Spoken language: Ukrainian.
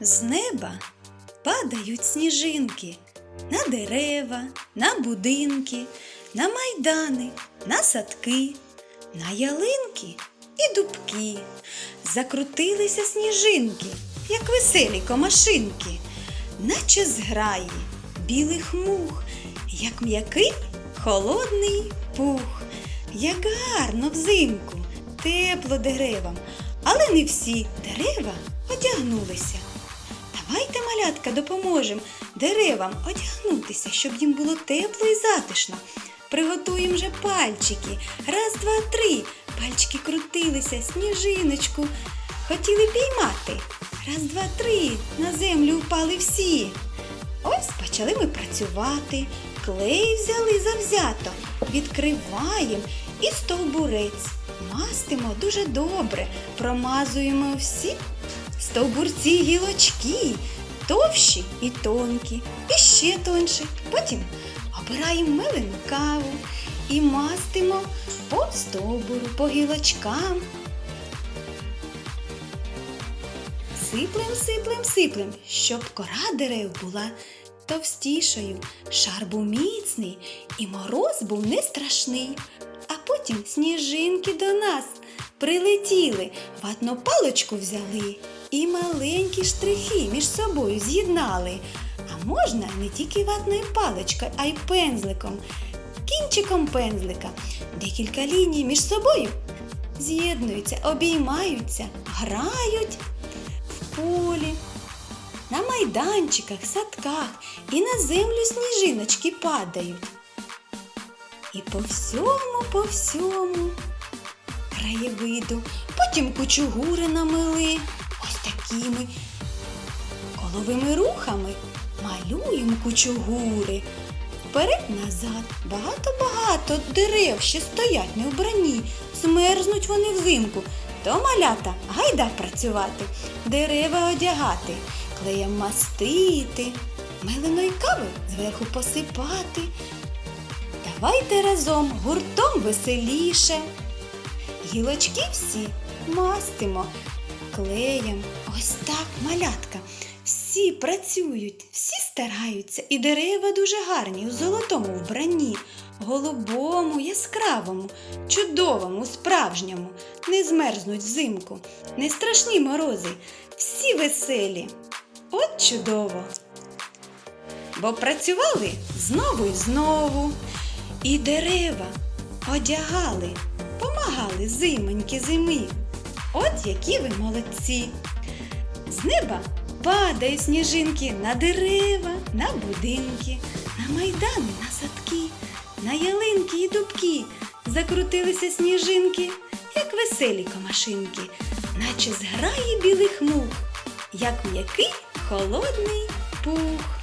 З неба падають сніжинки на дерева, на будинки, на майдани, на садки, на ялинки і дубки. Закрутилися сніжинки, як веселі комашинки, наче зграї білих мух, як м'який холодний пух, як гарно взимку, тепло деревам, але не всі дерева одягнулися. Давайте, малятка, допоможемо деревам одягнутися, щоб їм було тепло і затишно. Приготуємо вже пальчики. Раз, два, три. Пальчики крутилися, сніжиночку. Хотіли піймати. Раз, два, три. На землю впали всі. Ось почали ми працювати. Клей взяли завзято, відкриваємо і стовбурець. Мастимо дуже добре, промазуємо всі стовбурці гілочки, товщі і тонкі, і ще тонші. Потім обираємо мелену каву і мастимо по стовбуру, по гілочкам. Сиплем, сиплем, сиплем, щоб кора дерев була товстішою, шар був міцний і мороз був не страшний. А потім сніжинки до нас прилетіли, ватну паличку взяли і маленькі штрихи між собою з'єднали. А можна не тільки ватною паличкою, а й пензликом, кінчиком пензлика. Декілька ліній між собою з'єднуються, обіймаються, грають в полі, на майданчиках, садках і на землю сніжиночки падають. І по всьому, по всьому краєвиду. Потім кучугури намили ось такими коловими рухами малюємо кучугури. Вперед-назад багато-багато дерев ще стоять не вбрані, змерзнуть вони взимку. То малята гайда працювати, дерева одягати, клеєм мастити, меленої кави зверху посипати. Давайте разом гуртом веселіше. Гілочки всі мастимо клеєм. Ось так, малятка. Всі працюють, всі стараються, і дерева дуже гарні у золотому вбранні, голубому, яскравому, чудовому, справжньому, не змерзнуть взимку, не страшні морози, всі веселі. От чудово! Бо працювали знову і знову, і дерева одягали, помагали зимоньки зими. От які ви молодці! З неба падають сніжинки на дерева, на будинки, на майдани, на садки, на ялинки і дубки. Закрутилися сніжинки, як веселі комашинки, наче зграї білих мух, як м'який холодний пух.